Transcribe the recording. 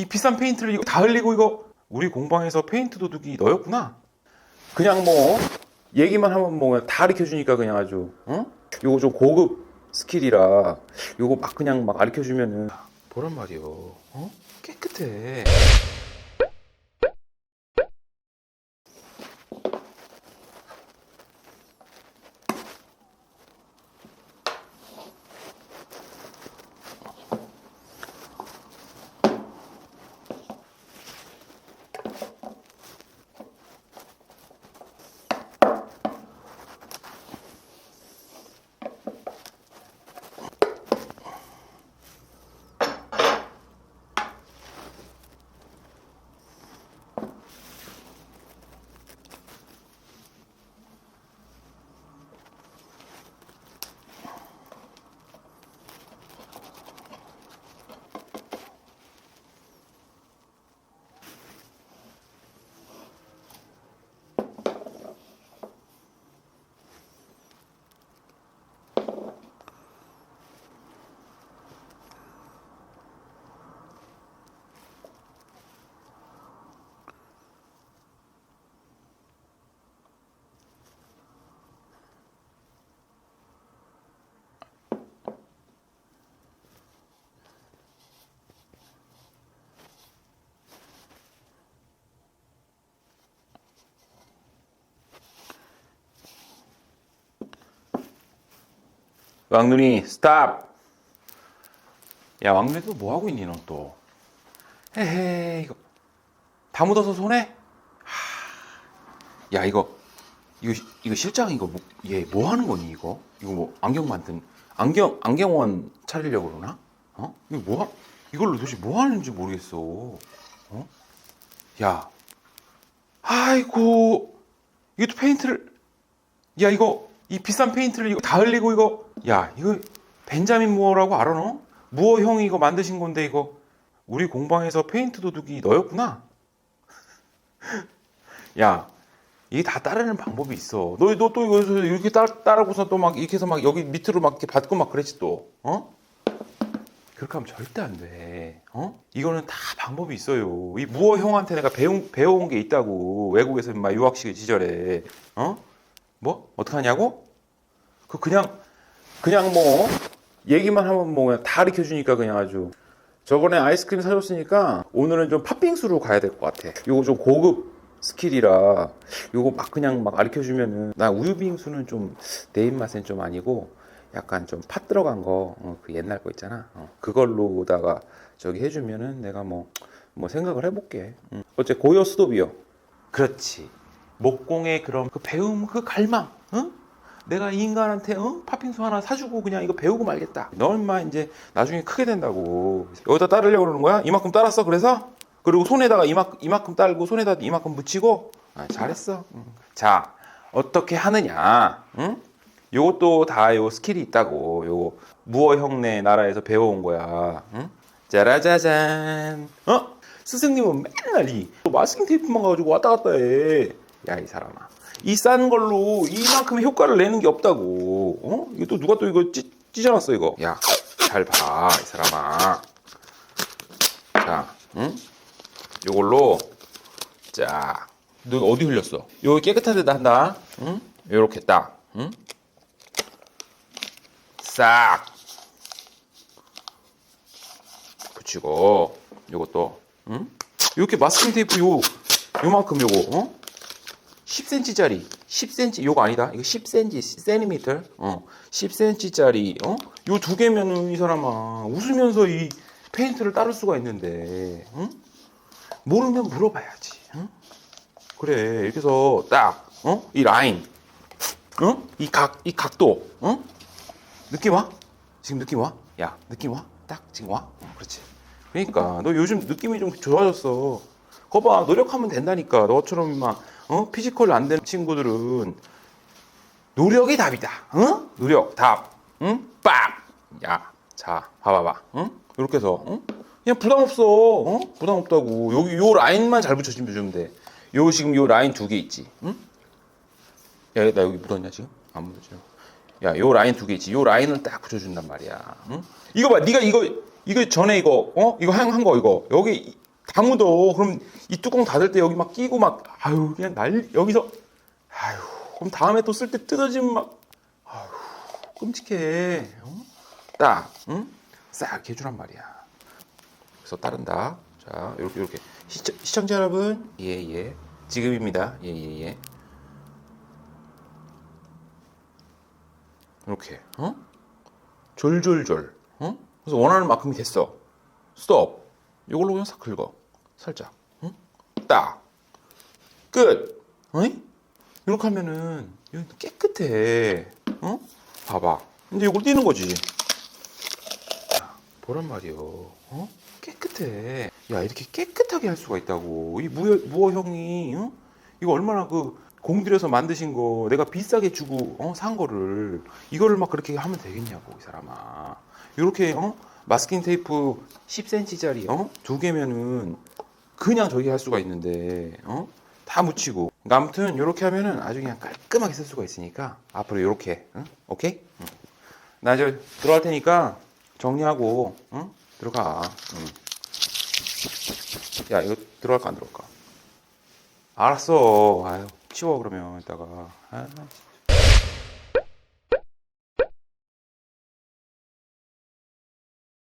이 비싼 페인트를 이거 다 흘리고 이거 우리 공방에서 페인트 도둑이 너였구나. 그냥 뭐 얘기만 하면 뭐 다 가르쳐 주니까 그냥 아주 어? 요거 좀 고급 스킬이라 요거 막 그냥 막 가르쳐 주면은 보란 말이요. 어? 깨끗해. 왕눈이 스탑. 야 왕눈이 또 뭐 하고 있니 너 또? 헤헤 이거 다 묻어서 손에? 하, 야 이거 이거 이거 실장 이거 뭐, 얘뭐 하는 거니 이거? 이거 뭐 안경 만든 안경 안경원 차리려고 그러나? 어? 이거 뭐 하- 이걸로 도대체 뭐 하는지 모르겠어. 어? 야, 아이고 이것도 페인트를 야 이거 이 비싼 페인트를 이거 다 흘리고 이거 야 이거 벤자민 무어라고 알아 너? 무어 형이 이거 만드신 건데 이거 우리 공방에서 페인트 도둑이 너였구나. 야 이게 다 따르는 방법이 있어. 너 너 또 이거 이렇게 따, 따르고서 또 막 이렇게 해서 막 여기 밑으로 막 이렇게 받고 막 그랬지 또 어? 그렇게 하면 절대 안 돼. 어? 이거는 다 방법이 있어요. 이 무어 형한테 내가 배운 배워온 게 있다고 외국에서 막 유학 시절에 어? 뭐 어떻게 하냐고? 그 그냥 그냥 뭐 얘기만 하면 뭐다 가르쳐 주니까 그냥 아주 저번에 아이스크림 사줬으니까 오늘은 좀 팥빙수로 가야 될 것 같아. 요거 좀 고급 스킬이라 요거 막 그냥 막 가르쳐 주면은 나 우유 빙수는 좀 내 입맛엔 좀 아니고 약간 좀 팥 들어간 거 그 옛날 거 있잖아. 어, 그걸로다가 저기 해주면은 내가 뭐뭐 생각을 해볼게. 음. 어째 고요 스톱이요. 그렇지. 목공의 그런 그 배움 그 갈망. 응? 내가 이 인간한테 어? 팥빙수 하나 사주고 그냥 이거 배우고 말겠다. 너 인마 이제 나중에 크게 된다고. 여기다 따르려고 그러는 거야? 이만큼 따랐어? 그래서? 그리고 손에다가 이만큼, 이만큼 따르고 손에다 이만큼 붙이고? 아, 잘했어. 응. 자, 어떻게 하느냐? 응? 요것도 다 요 스킬이 있다고. 요 무어 형네 나라에서 배워온 거야. 응? 짜라자잔. 어? 스승님은 맨날 이 마스킹 테이프만 가지고 왔다 갔다 해. 야, 이 사람아. 이 싼 걸로 이만큼의 효과를 내는 게 없다고. 어? 이거 또 누가 또 이거 찢, 찢어놨어, 이거. 야, 잘 봐, 이 사람아. 자, 응? 요걸로, 자, 너 어디 흘렸어? 여기 깨끗한 데다 한다. 응? 요렇게 딱, 응? 싹. 붙이고, 요것도, 응? 이렇게 마스킹 테이프 요, 요만큼 요거, 어? 10cm짜리 10cm 요거 아니다. 이거 10cm cm 어 10cm짜리 어요 두 개면은 이 사람아 웃으면서 이 페인트를 따를 수가 있는데 응? 모르면 물어봐야지 응? 그래 이렇게 해서 딱어이 라인 어이 각이 각도 어 느낌 와? 지금 느낌 와야 느낌 와딱 지금 와? 어, 그렇지. 그러니까 너 요즘 느낌이 좀 좋아졌어. 거봐 노력하면 된다니까. 너처럼 막 어? 피지컬 안 되는 친구들은 노력이 답이다. 어? 노력 답. 응? 빡. 야, 자, 봐봐봐. 응? 이렇게 해서 응? 그냥 부담 없어. 어? 부담 없다고. 여기 요 라인만 잘 붙여주면 돼. 요 지금 요 라인 두 개 있지. 응? 야, 나 여기 묻었냐 지금? 안 묻었죠. 야, 요 라인 두 개 있지. 요 라인을 딱 붙여준단 말이야. 응? 이거 봐, 네가 이거 이거 전에 이거 어? 이거 한 한 거 이거 여기 다 묻어. 그럼 이 뚜껑 닫을 때 여기 막 끼고 막 아유 그냥 날 여기서 아유 그럼 다음에 또 쓸 때 뜯어지면 막 아유 끔찍해. 어? 딱 응? 싹 해주란 말이야. 그래서 따른다. 자 이렇게 이렇게 시청, 시청자 여러분 예예 지금입니다. 예예 예. 이렇게 어? 졸졸졸 어? 그래서 원하는 만큼이 됐어. 스톱. 이걸로 그냥 싹 긁어. 살짝. 응? 딱. 끝. 어이? 이렇게 하면은 여기 깨끗해. 어? 봐봐. 이제 이걸 띄는 거지. 자, 보란 말이요. 어? 깨끗해. 야, 이렇게 깨끗하게 할 수가 있다고. 이 무어, 무어 형이, 어? 이거 얼마나 그 공들여서 만드신 거 내가 비싸게 주고 어? 산 거를 이거를 막 그렇게 하면 되겠냐고 이 사람아. 이렇게 어? 마스킹 테이프 10cm짜리 어? 두 개면은 그냥 저기 할 수가 있는데 어? 다 묻히고 그러니까 아무튼 이렇게 하면은 아주 그냥 깔끔하게 쓸 수가 있으니까 앞으로 이렇게 응? 오케이? 응. 나 이제 들어갈 테니까 정리하고 응? 들어가 응. 야 이거 들어갈까 안 들어갈까 알았어 아유 치워 그러면 이따가 아,